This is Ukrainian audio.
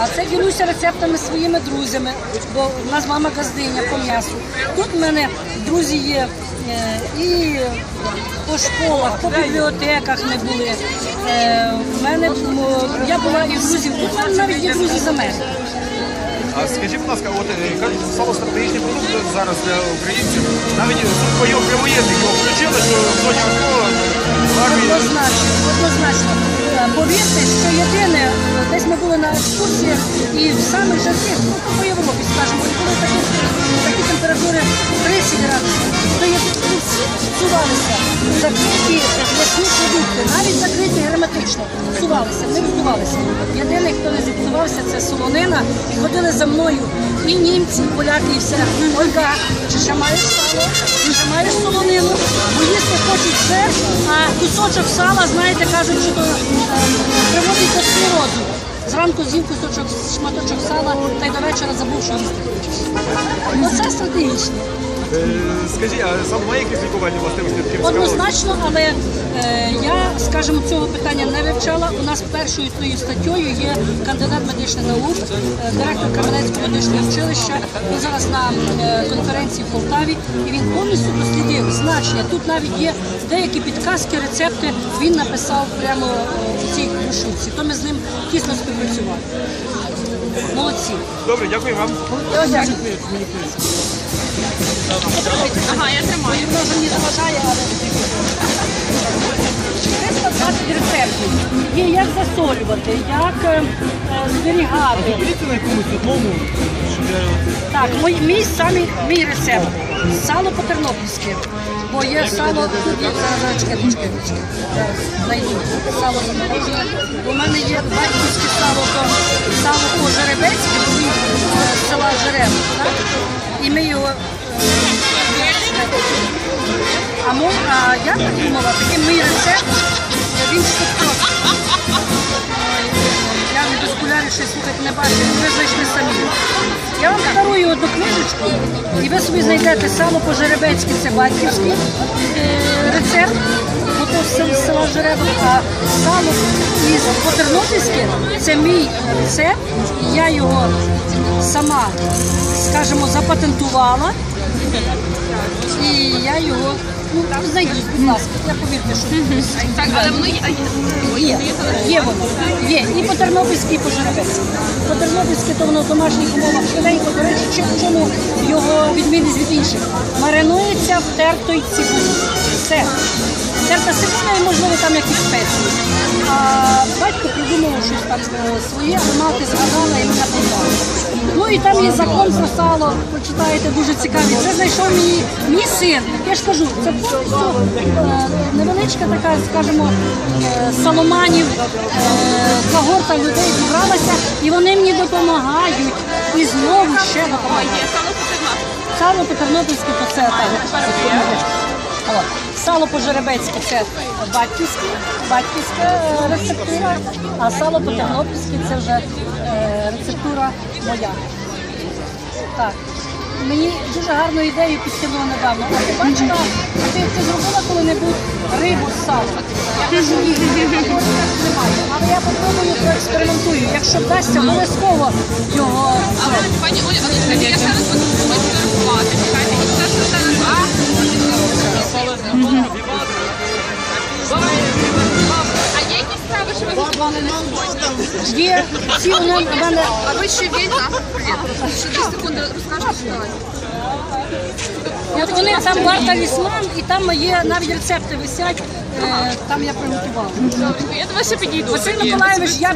а це ділюся рецептами своїми друзями, бо в нас мама газдиня по м'ясу. Тут в мене друзі є е, і по школах, по бібліотеках ми були. Е, В мене я була і в друзів, тут в мене навіть є друзі з Америки. А скажіть, будь ласка, от е, кажуть, сало стратегічний продукт зараз для українців. Навіть його воєнних його включили, що зоні АТО армії. Однозначно, однозначно. Повірте, що єдине, десь ми були на екскурсіях і в самих жарких, ну по Європі, скажімо, і такі, такі температури 30 градусів, то є тут сувалися. Закриті м'ясні продукти, навіть закриті герметично, сувалися, не роздувалися. Єдиний, хто не зіпсувався, це солонина, і ходили за мною і німці, і поляки, і все. Ольга, чи ще маєш сало, чи ще маєш солонину, бо їсти хочуть все, а кусочок сала, знаєте, кажуть, що то е, приводить до склерозу. Зранку з'їв кусочок шматочок сала, та й до вечора забув, що їсти. Оце стратегічно. Е, Скажіть, а саме має якісь лікувальні властивості? Однозначно, але е, я, скажімо, цього питання не вивчала. У нас першою тою статтєю є кандидат медичних наук, е, директор Кам'янецького медичного училища. Він зараз на е, конференції в Полтаві, і він повністю дослідив значення. Тут навіть є деякі підказки, рецепти. Він написав прямо е, у цій брошурці. То ми з ним тісно співпрацювали. Молодці. Добре, дякую вам. Дякую. Ага, я тримаю. Воно вже не заважає, але 320 рецептів. Є як засолювати, як е, е, зберігати. Дивіться на якомусь одному, щоб я... Так, мій, мій самий мій рецепт. Сало по-тернопільськи. Бо є сало, чекай, чекай, чекай. Зараз знайду сало заморожене. У мене є батьківське сало, то сало по жеребецьке, бо він е, з села Жереб. Так? І ми його. е, А, а я так думала, такий мій рецепт, він швидко. Я не без окулярів ще слухати не бачу, ви знайшли самі. Я вам подарую одну книжечку, і ви собі знайдете сало по-жеребецьки, це батьківський е, рецепт, бо то з села Жеребок, а сало із по-тернопільськи це мій рецепт, я його сама, скажімо, запатентувала. І я його ну, знайдіть, будь ласка, я повірте, що Так, але воно є. Є, є воно. Є. І по Тернопільській, і по Жеребецькій. По Тернопільській то воно в домашніх умовах швиденько, до речі, чим- в чому його відмінність від інших. Маринується в тертої цибулі. Все. Терта цибуля і, можливо, там якісь спеції. А батько придумав щось там своє, а мати згадала і мене познала. Ну і там є закон про сало, почитаєте, дуже цікавий. Це знайшов мій, мій син. Я ж кажу, це повністю е, невеличка така, скажімо, е, саломанів, е, когорта людей зібралася, і вони мені допомагають. І знову ще допомагають. Саме по-тернопільськи то це так. Сало по-жеребецьки це батьківське, батьківська рецептура, а сало по-тернопільськи це вже е, рецептура моя. Так. Мені дуже гарну ідею підкинула недавно. А ти бачила, а ти це зробила коли-небудь рибу з салом? Я кажу, ні, немає. Але я попробую, проекспериментую. Якщо вдасться, обов'язково його. це. Пані Оля, я зараз буду фотографувати. Є ці у мене- А ви ще вільна? Ще дві секунди розкажете, що? От вони там бар талісман, і там є навіть рецепти висять. е, Там я приготувала. Я до вас ще підійду. Василь Миколаївич, я